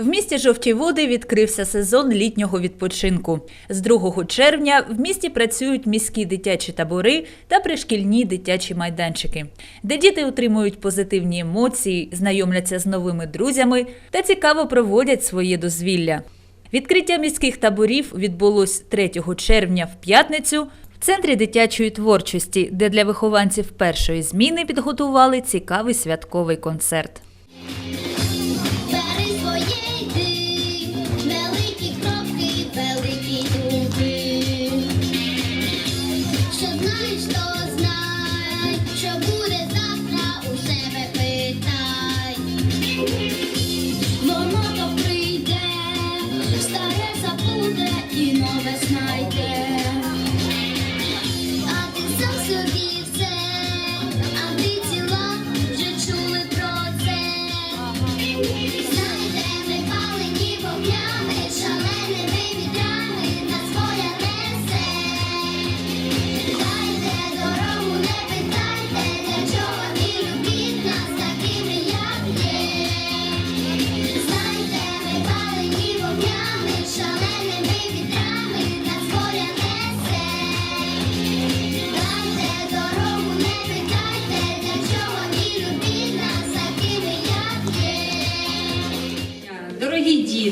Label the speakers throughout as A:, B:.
A: В місті Жовті Води відкрився сезон літнього відпочинку. З 2 червня в місті працюють міські дитячі табори та пришкільні дитячі майданчики, де діти отримують позитивні емоції, знайомляться з новими друзями та цікаво проводять своє дозвілля. Відкриття міських таборів відбулось 3 червня в п'ятницю в центрі дитячої творчості, де для вихованців першої зміни підготували цікавий святковий концерт.
B: Що знаєш,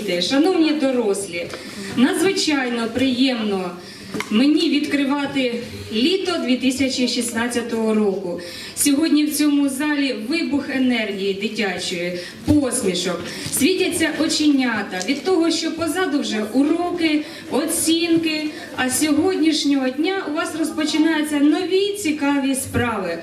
C: Діти, шановні дорослі, надзвичайно приємно мені відкривати літо 2016 року. Сьогодні в цьому залі вибух енергії дитячої, посмішок, світяться оченята від того, що позаду вже уроки, оцінки. А сьогоднішнього дня у вас розпочинаються нові цікаві справи.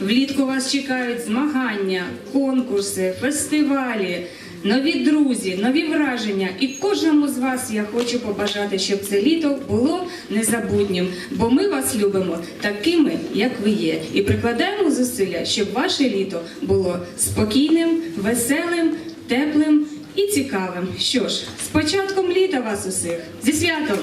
C: Влітку вас чекають змагання, конкурси, фестивалі, нові друзі, нові враження. І кожному з вас я хочу побажати, щоб це літо було незабутнім, бо ми вас любимо такими, як ви є, і прикладаємо зусилля, щоб ваше літо було спокійним, веселим, теплим і цікавим. Що ж, з початком літа вас усіх зі святом!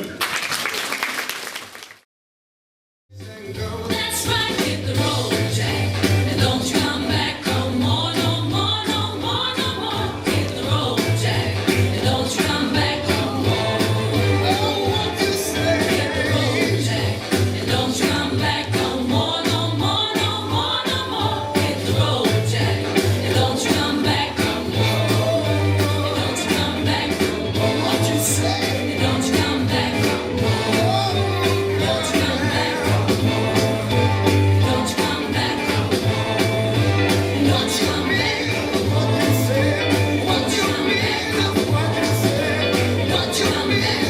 D: Thank you.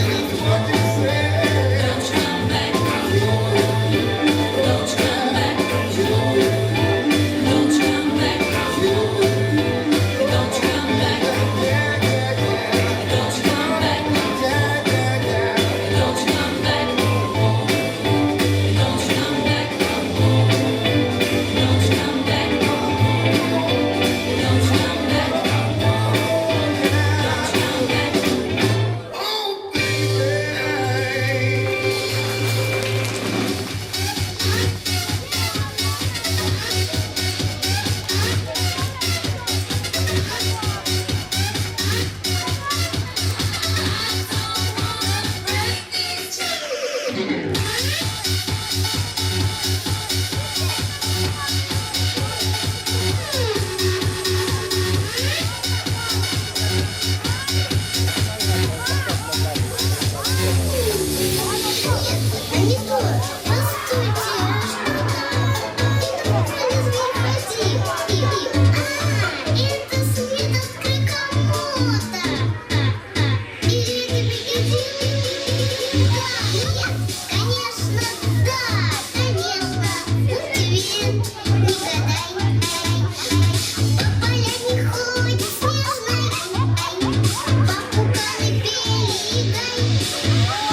D: Thank you.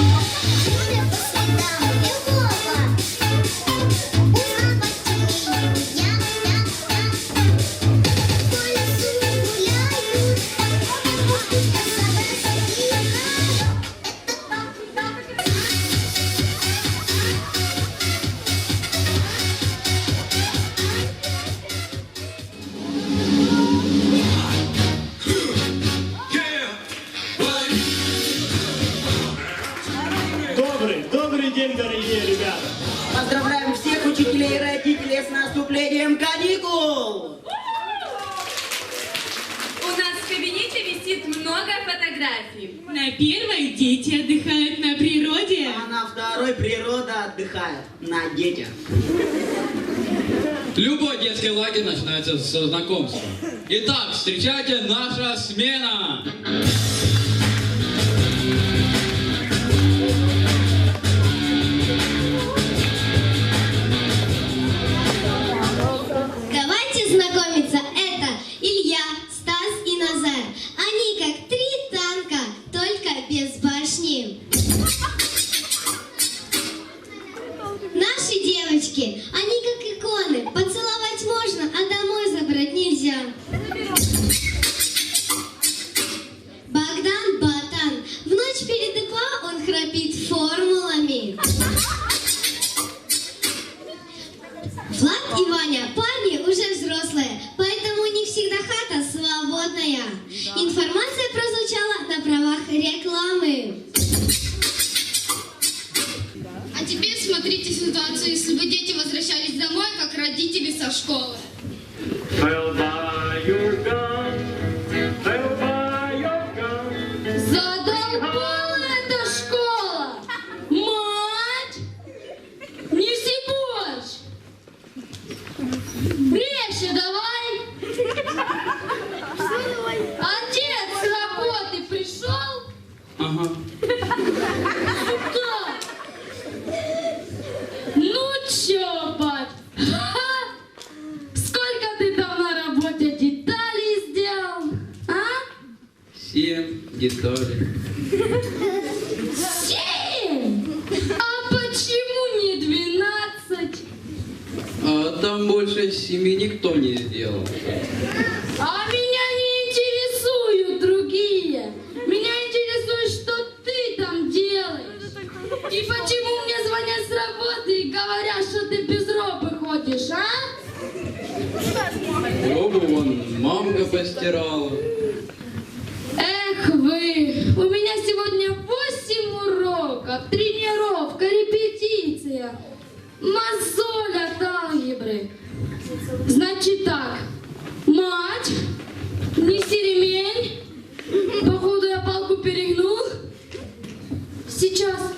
E: С наступлением каникул!
F: У нас в кабинете висит много фотографий.
G: На первой дети отдыхают на природе.
E: А на второй природа отдыхает на детях.
B: Любой детский лагерь начинается со знакомства. Итак, встречайте наша смена.
H: Ситуацию, если бы дети возвращались домой, как родители со школы.
I: Был, by
H: Деталей.
B: Семь!
H: А почему не двенадцать?
B: А там больше семи никто не сделал.
H: А меня не интересуют другие. Меня интересует, что ты там делаешь. И почему мне звонят с работы и говорят, что ты без робы ходишь, а?
B: Робу вон мамка постирала.
H: тренировка, репетиция, мозоль от алгебры. Значит так, мать, неси ремень, походу я палку перегнул. Сейчас